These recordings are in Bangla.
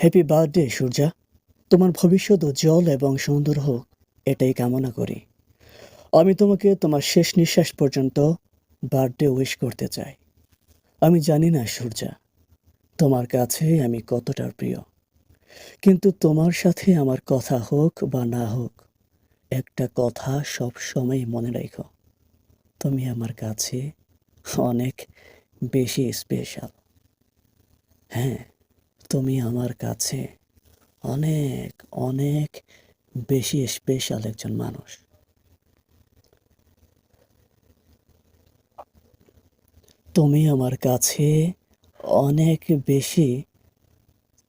হ্যাপি বার্থডে সূর্যা তোমার ভবিষ্যৎ উজ্জ্বল এবং সুন্দর হোক, এটাই কামনা করি। আমি তোমাকে তোমার শেষ নিঃশ্বাস পর্যন্ত বার্থডে উইশ করতে চাই। আমি জানি না সূর্যা তোমার কাছে আমি কতটা প্রিয়। কিন্তু তোমার সাথে আমার কথা হোক বা না হোক, একটা কথা সব সময় মনে রেখো। তুমি আমার কাছে অনেক বেশি স্পেশাল হ্যাঁ। তুমি আমার কাছে অনেক অনেক বেশি স্পেশাল একজন মানুষ। তুমি আমার কাছে অনেক বেশি,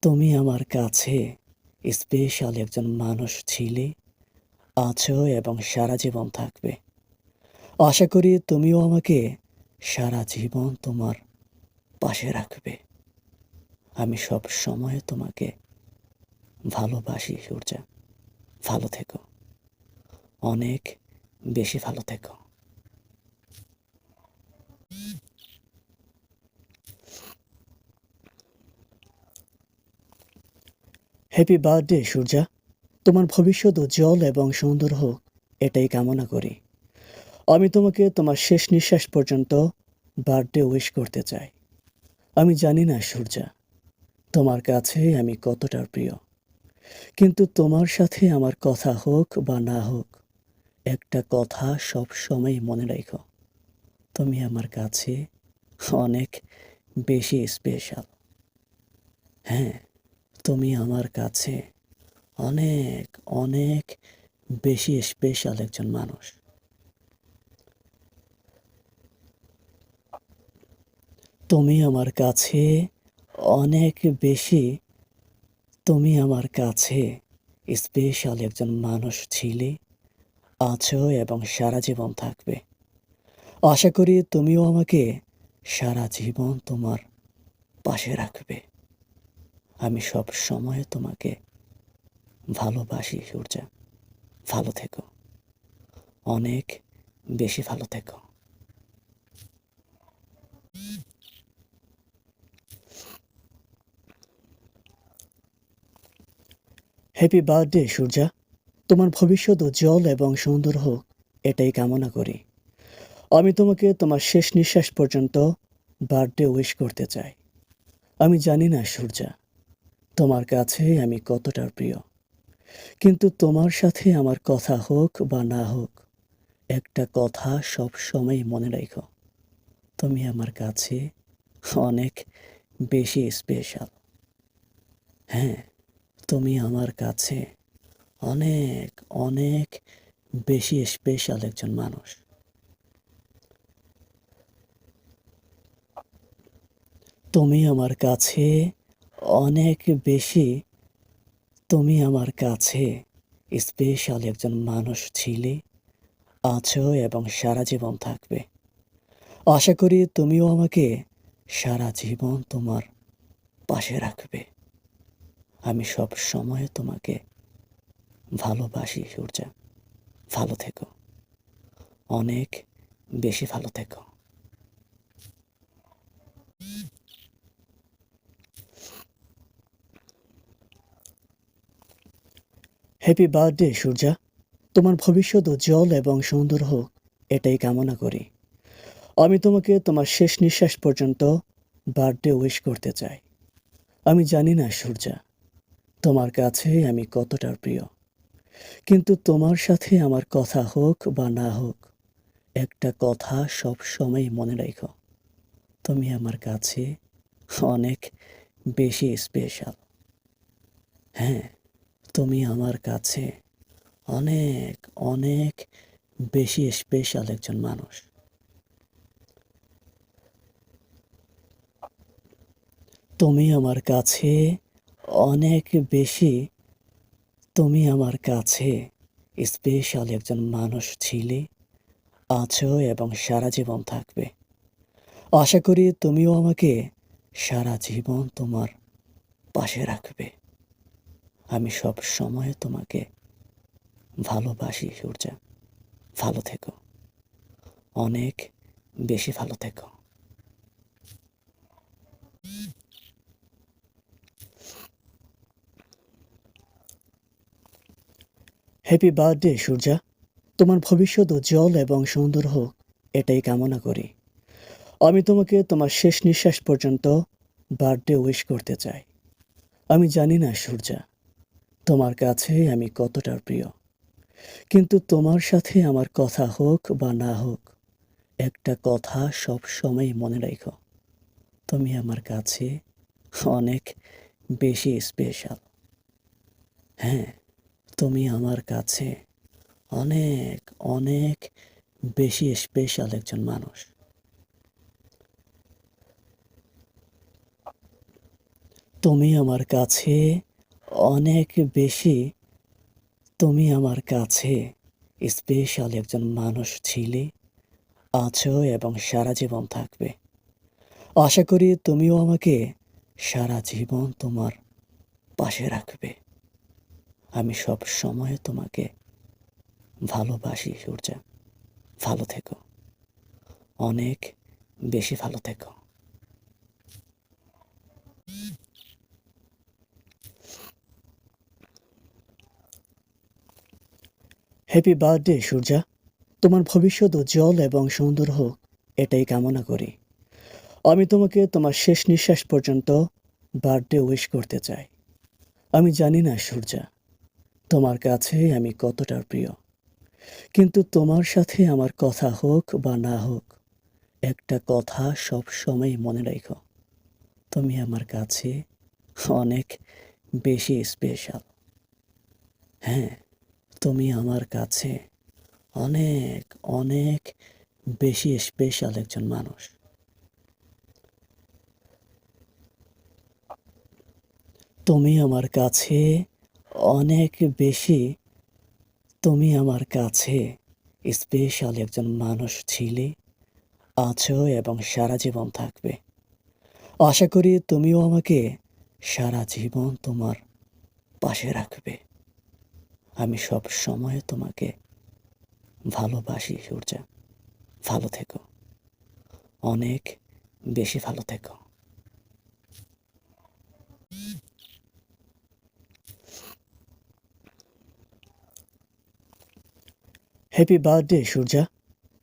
তুমি আমার কাছে স্পেশাল একজন মানুষ ছিলে, আছো এবং সারা জীবন থাকবে। আশা করি তুমিও আমাকে সারা জীবন তোমার পাশে রাখবে। আমি সব সময় তোমাকে ভালোবাসি, সূর্যা। ভালো থেকো। অনেক বেশি ভালো থেকো। Happy birthday Surya. তোমার ভবিষ্যৎ উজ্জ্বল এবং সুন্দর হোক, এটাই কামনা করি। আমি তোমাকে তোমার শেষ নিঃশ্বাস পর্যন্ত বার্থডে উইশ করতে চাই। আমি জানি না, সূর্যা। তোমার কাছে আমি কতটা প্রিয়? কিন্তু তোমার সাথে আমার কথা হোক বা না হোক, একটা কথা সব সময় মনে রাখো। তুমি আমার কাছে অনেক বেশি স্পেশাল হ্যাঁ তুমি আমার কাছে অনেক অনেক বেশি স্পেশাল একজন মানুষ। তুমি আমার কাছে অনেক বেশি তুমি আমার কাছে স্পেশাল একজন মানুষ ছিলে, আছো এবং সারা জীবন থাকবে। আশা করি তুমিও আমাকে সারা জীবন তোমার পাশে রাখবে। আমি সব সময় তোমাকে ভালোবাসি, সূর্যা। ভালো থেকো। অনেক বেশি ভালো থেকো। হ্যাপি বার্থডে সূর্যা তোমার ভবিষ্যৎ উজ্জ্বল এবং সুন্দর হোক, এটাই কামনা করি। আমি তোমাকে তোমার শেষ নিঃশ্বাস পর্যন্ত বার্থডে উইশ করতে চাই। আমি জানি না সূর্যা তোমার কাছে আমি কতটা প্রিয়। কিন্তু তোমার সাথে আমার কথা হোক বা না হোক, একটা কথা সব সময় মনে রেখো। তুমি আমার কাছে অনেক বেশি স্পেশাল হ্যাঁ। তুমি আমার কাছে অনেক অনেক বেশি স্পেশাল একজন মানুষ। তুমি আমার কাছে অনেক বেশি, তুমি আমার কাছে স্পেশাল একজন মানুষ ছিলে, আছো এবং সারা জীবন থাকবে। আশা করি তুমিও আমাকে সারা জীবন তোমার পাশে রাখবে। আমি সব সময় তোমাকে ভালোবাসি, সূর্যা। ভালো থেকো। অনেক বেশি ভালো থেকো। Happy birthday Surya. তোমার ভবিষ্যৎ উজ্জ্বল এবং সুন্দর হোক, এটাই কামনা করি। আমি তোমাকে তোমার শেষ নিঃশ্বাস পর্যন্ত বার্থডে উইশ করতে চাই। আমি জানি না, সূর্যা। তোমার কাছে আমি কতটা প্রিয়। কিন্তু তোমার সাথে আমার কথা হোক বা না হোক, একটা কথা সব সময় মনে রাখো। তুমি আমার কাছে অনেক বেশি স্পেশাল হ্যাঁ তুমি আমার কাছে অনেক অনেক বেশি স্পেশাল একজন মানুষ। তুমি আমার কাছে অনেক বেশি তুমি আমার কাছে স্পেশাল একজন মানুষ ছিলে, আছো এবং সারা জীবন থাকবে। আশা করি তুমিও আমাকে সারা জীবন তোমার পাশে রাখবে। আমি সব সময় তোমাকে ভালোবাসি, সূর্যা। ভালো থেকো। অনেক বেশি ভালো থেকো। Happy birthday Surya. তোমার ভবিষ্যৎ উজ্জ্বল এবং সুন্দর হোক, এটাই কামনা করি। আমি তোমাকে তোমার শেষ নিঃশ্বাস পর্যন্ত বার্থডে উইশ করতে চাই। আমি জানি না, সূর্যা, তোমার কাছে আমি কতটা প্রিয়। কিন্তু তোমার সাথে আমার কথা হোক বা না হোক, একটা কথা সব সময় মনে রেখো। তুমি আমার কাছে অনেক বেশি স্পেশাল হ্যাঁ। তুমি আমার কাছে অনেক অনেক বেশি স্পেশাল একজন মানুষ। তুমি আমার কাছে অনেক বেশি, তুমি আমার কাছে স্পেশাল একজন মানুষ ছিলে, আছো এবং সারা জীবন থাকবে। আশা করি তুমিও আমাকে সারা জীবন তোমার পাশে রাখবে। আমি সব সময় তোমাকে ভালোবাসি, সূর্যা। ভালো থেকো। অনেক বেশি ভালো থেকো। Happy birthday Surya. তোমার ভবিষ্যৎ উজ্জ্বল এবং সুন্দর হোক, এটাই কামনা করি। আমি তোমাকে তোমার শেষ নিঃশ্বাস পর্যন্ত বার্থডে উইশ করতে চাই। আমি জানি না, সূর্যা। তোমার কাছে আমি কতটা প্রিয়। কিন্তু তোমার সাথে আমার কথা হোক বা না হোক, একটা কথা সব সময় মনে রেখো। তুমি আমার কাছে অনেক বেশি স্পেশাল হ্যাঁ তুমি আমার কাছে অনেক অনেক বেশি স্পেশাল একজন মানুষ। তুমি আমার কাছে অনেক বেশি তুমি আমার কাছে স্পেশাল একজন মানুষ ছিলে, আছো এবং সারা জীবন থাকবে। আশা করি তুমিও আমাকে সারা জীবন তোমার পাশে রাখবে। আমি সব সময় তোমাকে ভালোবাসি, সূর্যা। ভালো থেকো। অনেক বেশি ভালো থেকো। Happy birthday Surya.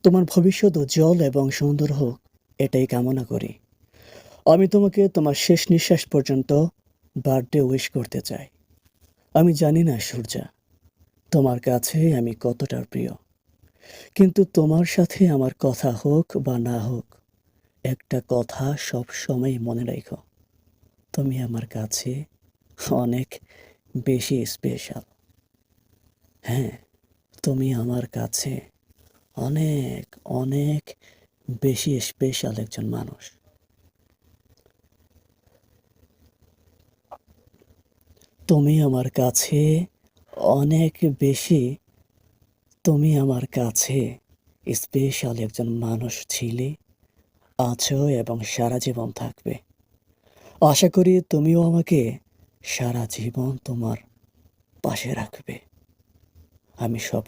তোমার ভবিষ্যৎ উজ্জ্বল এবং সুন্দর হোক, এটাই কামনা করি। আমি তোমাকে তোমার শেষ নিঃশ্বাস পর্যন্ত বার্থডে উইশ করতে চাই। আমি জানি না, সূর্যা, তোমার কাছে আমি কতটা প্রিয়। কিন্তু তোমার সাথে আমার কথা হোক বা না হোক, একটা কথা সব সময় মনে রেখো। তুমি আমার কাছে অনেক বেশি স্পেশাল হ্যাঁ। তুমি আমার কাছে অনেক অনেক বেশি স্পেশাল একজন মানুষ। তুমি আমার কাছে অনেক বেশি, তুমি আমার কাছে স্পেশাল একজন মানুষ ছিলে, আছো এবং সারা জীবন থাকবে। আশা করি তুমিও আমাকে সারা জীবন তোমার পাশে রাখবে। আমি সব